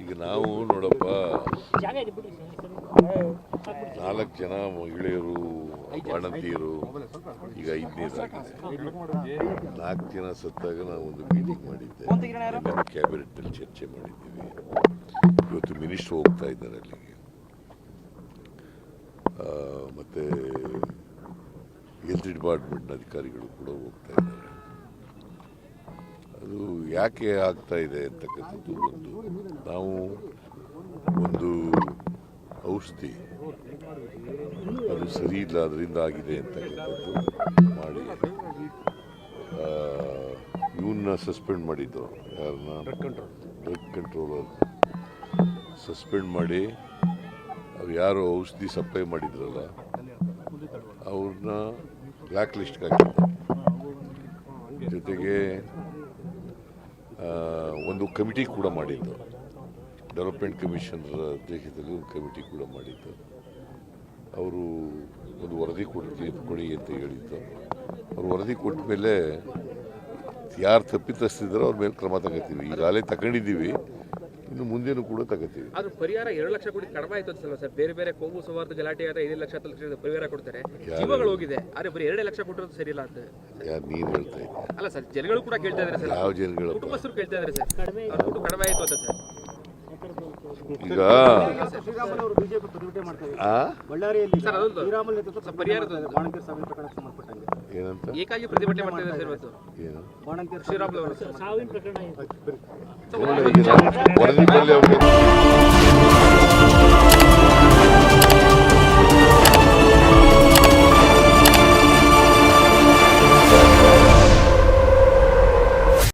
ಈಗ ನಾವು ನೋಡಪ್ಪ. ನಾಲ್ಕು ಜನ ಮಹಿಳೆಯರು ಬಾಣಂತಿಯರು ಈಗ ಐದನೇದಾಗಿದೆ ನಾಲ್ಕು ಜನ ಸತ್ತಾಗ ನಾವು ಒಂದು ಮೀಟಿಂಗ್ ಮಾಡಿದ್ದೆ. ಕ್ಯಾಬಿನೆಟ್ನಲ್ಲಿ ಚರ್ಚೆ ಮಾಡಿದ್ದೀವಿ. ಇವತ್ತು ಮಿನಿಸ್ಟರ್ ಹೋಗ್ತಾ ಇದ್ದಾರೆ ಅಲ್ಲಿಗೆ. ಮತ್ತು ಹೆಲ್ತ್ ಡಿಪಾರ್ಟ್ಮೆಂಟ್ನ ಅಧಿಕಾರಿಗಳು ಕೂಡ ಹೋಗ್ತಾ ಇದ್ದಾರೆ. ಯಾಕೆ ಆಗ್ತಾ ಇದೆ ಅಂತಕ್ಕಂಥದ್ದು ಒಂದು ನಾವು ಒಂದು ಔಷಧಿ ಅದು ಸರಿ ಇಲ್ಲ ಅದರಿಂದ ಆಗಿದೆ ಅಂತಕ್ಕಂಥದ್ದು ಮಾಡಿ ಇವನ್ನ ಸಸ್ಪೆಂಡ್ ಮಾಡಿದ್ದು ಯಾರನ್ನ? ಡ್ರಗ್ ಕಂಟ್ರೋಲ್ ಸಸ್ಪೆಂಡ್ ಮಾಡಿ ಅವ್ರು ಯಾರು ಔಷಧಿ ಸಪ್ಲೈ ಮಾಡಿದ್ರಲ್ಲ ಅವ್ರನ್ನ ಬ್ಲ್ಯಾಕ್ ಲಿಸ್ಟ್ಗೆ ಹಾಕಿದ್ರು. ಜೊತೆಗೆ ಒಂದು ಕಮಿಟಿ ಕೂಡ ಮಾಡಿದ್ದು. ಡೆವಲಪ್ಮೆಂಟ್ ಕಮಿಷನರ್ ಅಧ್ಯಕ್ಷತೆಯಲ್ಲಿ ಒಂದು ಕಮಿಟಿ ಕೂಡ ಮಾಡಿದ್ದು. ಅವರು ಒಂದು ವರದಿ ಕೊಡ್ತೀವಿ ಕೊಡಿ ಅಂತ ಹೇಳಿದ್ದು. ಅವರು ವರದಿ ಕೊಟ್ಟ ಮೇಲೆ ಯಾರು ತಪ್ಪಿತಸ್ತಿದ್ದಾರೋ ಅವ್ರ ಮೇಲೆ ಕ್ರಮ ತಗೋತೀವಿ. ಈಗಾಗಲೇ ತಗೊಂಡಿದ್ದೀವಿ. ಇನ್ನು ಮುಂದೇನು ಕೂಡ ತಗೋತೀವಿ. ಅದು ಪರಿಹಾರ ಎರಡು ಲಕ್ಷ ಕೋಟಿ ಕಡಿಮೆ ಆಯ್ತು ಅನ್ಸಲ್ಲ ಸರ್? ಬೇರೆ ಬೇರೆ ಕೋಮು ಸವಾರ್ಥ ಗಲಾಟೆ ಆದ್ರೆ ಐದು ಲಕ್ಷ ಹತ್ತು ಲಕ್ಷ ಪರಿಹಾರ ಕೊಡ್ತಾರೆ. ಜೀವಗಳು ಹೋಗಿದೆ. ಆದ್ರೆ ಬರೀ ಎರಡು ಲಕ್ಷ ಕೊಟ್ಟಿರೋದು ಸರಿ ಇಲ್ಲ ಅಂತ. ಯಾರು ನೀನು ಹೇಳ್ತಾ ಅಲ್ಲ ಸರ್ ಜನಗಳು ಕೂಡ ಕೇಳ್ತಾ ಇದ್ದಾರೆ ಸರ್. ಯಾವ ಜನಗಳು ಕುಟುಂಬಸ್ಥರು ಕೇಳ್ತಾ ಇದ್ದಾರೆ ಸರ್. ಅವ್ರ ದುಡ್ಡು ಕಡಿಮೆ ಆಯ್ತು ಅಂತ ಸರ್. ಈಗ ಏನಂತ? ಏಕಾಗಿ ಪ್ರತಿಭಟನೆ ಮಾಡ್ತಾ ಇದ್ದಾರೆ ಸರ್ ಇವತ್ತು. ಏನು? ಬಾಣಂತಿಯರ್ ಶ್ರೀರಾಮುಲು ಅವರು. ಸಾವಿನ ಪ್ರಕರಣ ವರದಿ